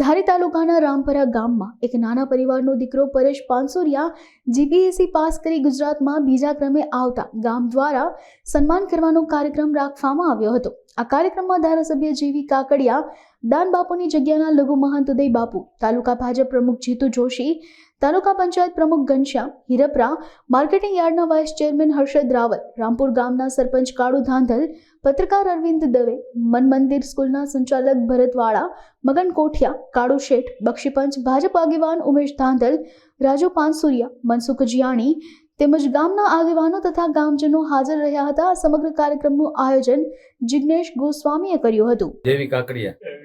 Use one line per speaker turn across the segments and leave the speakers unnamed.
ધારી તાલુકાના રામપરા ગામમાં એક નાના પરિવારનો દીકરો પરેશ પાનસોરિયા જીપીએસસી પાસ કરી ગુજરાતમાં બીજા ક્રમે આવતા ગામ દ્વારા સન્માન કરવાનો કાર્યક્રમ રાખવામાં આવ્યો હતો. આ કાર્યક્રમમાં ધારાસભ્ય જેવી કાકડિયા દાન બાપુની જગ્યાના લઘુ મહંત ઉદય બાપુ, તાલુકા ભાજપ પ્રમુખ જીતુ જોશી તાલુકા પંચાયત પ્રમુખ ઘનશ્યામ હિરપરા, માર્કેટિંગ યાર્ડના વાઇસ ચેરમેન હર્ષદ રાવલ, રામપુર ગામના સરપંચ કાળુ ધાંધલ, પત્રકાર અરવિંદ દવે, મન મંદિર સ્કૂલના સંચાલક ભરતવાળા, મગન કોઠિયા, કાળુ શેઠ બક્ષીપંચ ભાજપ આગેવાન ઉમેશ ધાંધલ, રાજુ પાનસુરિયા, મનસુખ જિયાણી તેમજ ગામના આગેવાનો તથા ગામજનો હાજર રહ્યા હતા. આ સમગ્ર કાર્યક્રમનું આયોજન જિગ્નેશ ગોસ્વામીએ કર્યું હતું.
દેવી કાકડિયા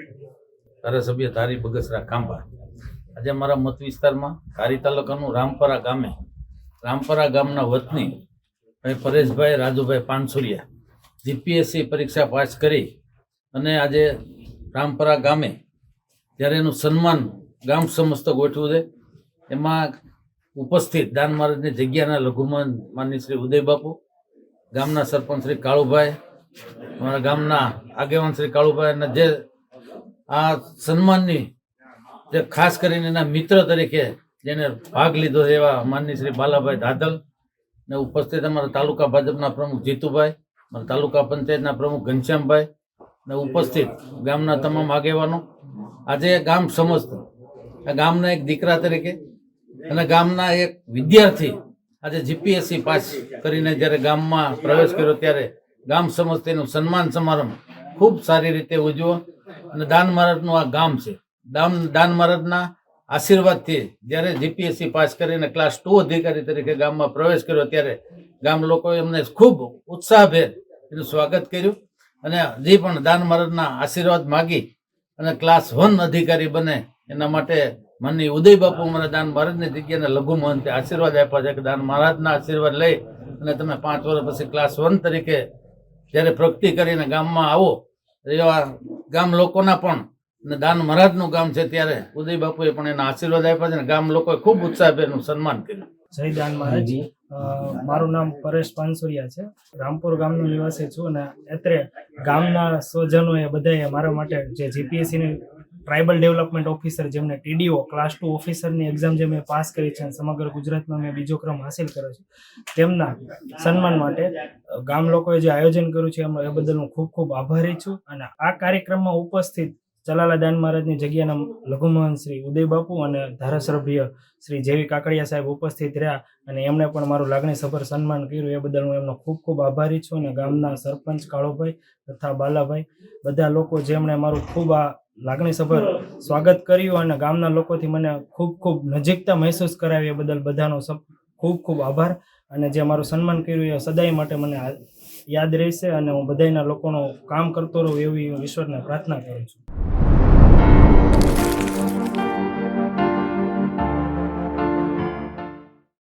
ધારાસભ્ય તારી બગસરા કાંબા આજે મારા મત વિસ્તારમાં કારી તાલુકાનું રામપરા ગામે, રામપરા ગામના વતની ભાઈ પરેશભાઈ રાજુભાઈ પાનસુરિયા જીપીએસસી પરીક્ષા પાસ કરી અને આજે રામપરા ગામે જ્યારે એનું સન્માન ગામ સમસ્ત ગોઠવ્યું છે, એમાં ઉપસ્થિત દાન મહારાજની જગ્યાના લઘુમન માનની શ્રી ઉદય બાપુ, ગામના સરપંચ શ્રી કાળુભાઈ, અમારા ગામના આગેવાન શ્રી કાળુભાઈ અને જે આ સન્માનની જે ખાસ કરીને એના મિત્ર તરીકે જેને ભાગ લીધો એવા માનની શ્રી બાલાભાઈ ધાદલ ને ઉપસ્થિત અમારા તાલુકા ભાજપના પ્રમુખ જીતુભાઈ, અમારા તાલુકા પંચાયતના પ્રમુખ ઘનશ્યામભાઈ ને ઉપસ્થિત ગામના તમામ આગેવાનો. આજે ગામ સમસ્ત, આ ગામના એક દીકરા તરીકે અને ગામના એક વિદ્યાર્થી આજે જીપીએસસી પાસ કરીને જ્યારે ગામમાં પ્રવેશ કર્યો ત્યારે ગામ સમસ્તીનું સન્માન સમારંભ ખૂબ સારી રીતે ઉજવો અને દાન મહારાજનું આ ગામ છે. દાન દાન મહારાજના આશીર્વાદથી જ્યારે જીપીએસસી પાસ કરીને ક્લાસ ટુ અધિકારી તરીકે ગામમાં પ્રવેશ કર્યો, ત્યારે ગામ લોકોએ એમને ખૂબ ઉત્સાહભેર એનું સ્વાગત કર્યું અને હજી પણ દાન મહારાજના આશીર્વાદ માગી અને ક્લાસ વન અધિકારી બને એના માટે મને ઉદય બાપુ મને દાન મહારાજની જગ્યાને લઘુ મહંતે આશીર્વાદ આપ્યા છે કે દાન મહારાજના આશીર્વાદ લઈ અને તમે પાંચ વર્ષ પછી ક્લાસ વન તરીકે જ્યારે પ્રગતિ કરીને ગામમાં આવો એવા ગામ લોકોના પણ અને દાન મહારાજનું ગામ છે ત્યારે ઉદય બાપુએ પણ એના આશીર્વાદ આપ્યા છે અને ગામ લોકોએ ખૂબ ઉત્સાહભેરનું સન્માન કર્યું.
જય દાન મહારાજ. મારું નામ પરેશ પાનસુરિયા છે. રામપુર ગામનો નિવાસી છું અને અત્રે ગામના સ્વજનોએ બધાએ મારા માટે જે જીપીએસસીની ટ્રાઇબલ ડેવલપમેન્ટ ઓફિસર જેમને ટીડીઓ ક્લાસ ટુ ઓફિસરની એક્ઝામ જે મેં પાસ કરી છે અને સમગ્ર ગુજરાતમાં મેં બીજો ક્રમ હાસિલ કર્યો છે તેમના સન્માન માટે ગામ લોકોએ જે આયોજન કર્યું છે એમનો એ બદલ હું ખૂબ ખૂબ આભારી છું અને આ કાર્યક્રમમાં ઉપસ્થિત ચલાલા દાન મહારાજની જગ્યાના લઘુમોહન શ્રી ઉદય બાપુ અને ધારાસભ્ય શ્રી જેવી કાકડિયા સાહેબ ઉપસ્થિત રહ્યા અને એમણે પણ મારું લાગણીસભર સન્માન કર્યું. એ બદલ હું એમનો ખૂબ ખૂબ આભારી છું અને ગામના સરપંચ કાળોભાઈ તથા બાલાભાઈ બધા લોકો જેમણે મારું ખૂબ આ લાગણીસભર સ્વાગત કર્યું અને ગામના લોકોથી મને ખૂબ ખૂબ નજીકતા મહેસૂસ કરાવી. એ બદલ બધાનો ખૂબ ખૂબ આભાર અને જે મારું સન્માન કર્યું એ સદાય માટે મને યાદ રહેશે અને હું બધાયના લોકોનો કામ કરતો રહું એવી ઈશ્વરને પ્રાર્થના કરું છું.